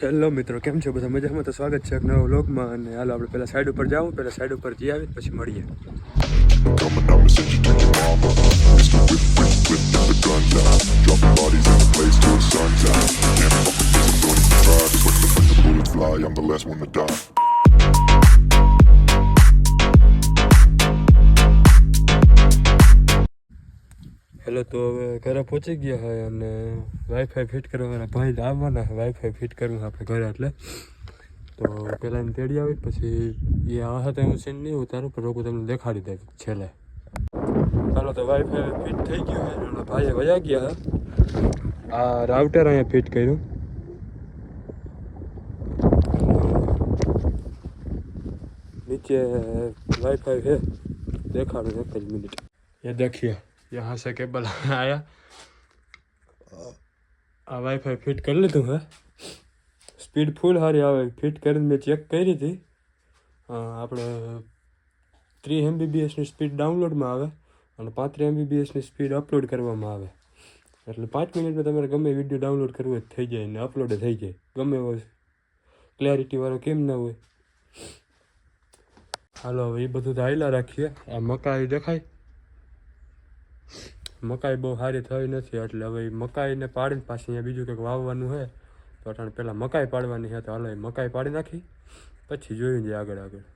Hello મિત્રો કેમ છો બધા મજામાં તો સ્વાગત છે એક નવા વ્લોગમાં અને હાલો આપણે પહેલાં સાઈડ ઉપર જાઉં પહેલાં સાઈડ ઉપર જઈ આવી પછી મળીએ Coming, I'ma send you to your એટલે તો હવે ઘરે પહોંચી ગયા હોય અને વાઈફાઈ ફિટ કરવાના ભાઈ આવવાના. વાઈફાઈ ફિટ કરવું આપણે ઘરે એટલે. તો પહેલાં એને તેડી આવી પછી એ આ સાથે હું સીન નહીં ઉતારું, પણ લોકો તમને દેખાડી દે છેલ્લે. ચાલો તો વાઈફાઈ ફિટ થઈ ગયું હોય અને ભાઈએ વયા ગયા આ રાઉટર અહીંયા ફિટ કર્યું. નીચે વાઈફાઈ છે. દેખાડું એક જ મિનિટ એ દેખીએ. यहाँ से केबल आया આ વાઈફાઈ ફિટ કરી લીધું હે સ્પીડ ફૂલ સારી આવે ફિટ કરીને મેં ચેક કરી હતી અ, આપણે ત્રીસ એમબીબીએસની સ્પીડ ડાઉનલોડમાં આવે અને પાંત્રીસ એમબીબીએસની સ્પીડ અપલોડ કરવામાં આવે એટલે પાંચ મિનિટમાં તમારે ગમે વિડીયો ડાઉનલોડ કરવો હોય તો થઈ જાય ને અપલોડ થઈ જાય ગમે એવો ક્લેરિટીવાળો કેમ ના હોય હાલો હવે એ બધું તો હાઈલા રાખીએ આ મકાઈ દેખાય મકાઈ બહુ સારી થઈ નથી, એટલે હવે મકાઈને પાડીને પાછી અહીંયા બીજું કંઈક વાવવાનું છે તો પહેલાં મકાઈ પાડવાની છે તો હાલો એ મકાઈ પાડી નાખી, પછી જોયું જાય આગળ આગળ.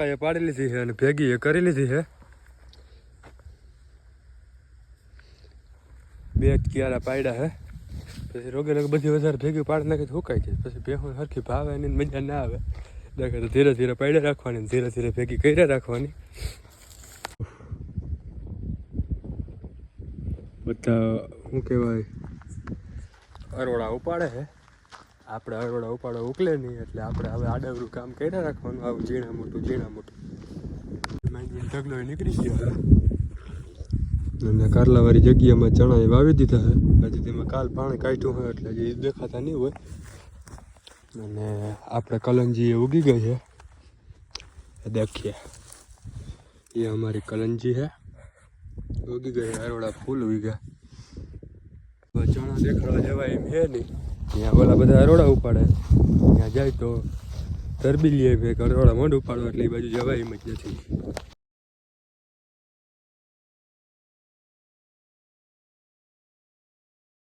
મકાઈએ પાડી લીધી છે અને ભેગી એ કરી લીધી છે. બે ક્યારા પાડ્યા છે. પછી રોગે રોગે બધી વધારે ભેગી પાડી નાખી તો સુકાઈ જાય. પછી ભેહું સરખી ભાવે એની મજા ના આવે. દેખે તો ધીરે ધીરે પાડ્યા રાખવાની ધીરે ધીરે ભેગી કર્યા રાખવાની. બધા, શું કહેવાય અરોડા ઉપાડે છે. આપણે અરોડા ઉપાડો ઉકલે નહીં એટલે આપણે હવે આડવરું કામ કર્યા રાખવાનું, આવું ઝીણા મોટું ઝીણા મોટું. ઢગલો નીકળી ગયો હવે. અને કારલાવાળી જગ્યામાં ચણા વાવી દીધા છે. હજી તેમાં કાલ પાણી કાઢ્યું હોય એટલે હજી દેખાતા નહીં હોય. અને આપણે કલંજી એ ઉગી ગઈ છે. દેખીએ. એ અમારી કલંજી છે. ઉગી ગઈ અરોડા ફૂલ ઉગી ગયા ચણા દેખાડવા જવાય એમ છે નહીં. ત્યાં ઓલા બધા અરોડા ઉપાડે. ત્યાં જાય તો તરબીલીએ ભેગ અરોડા મોઢ ઉપાડો એટલે એ બાજુ જવાય એમ જ નથી.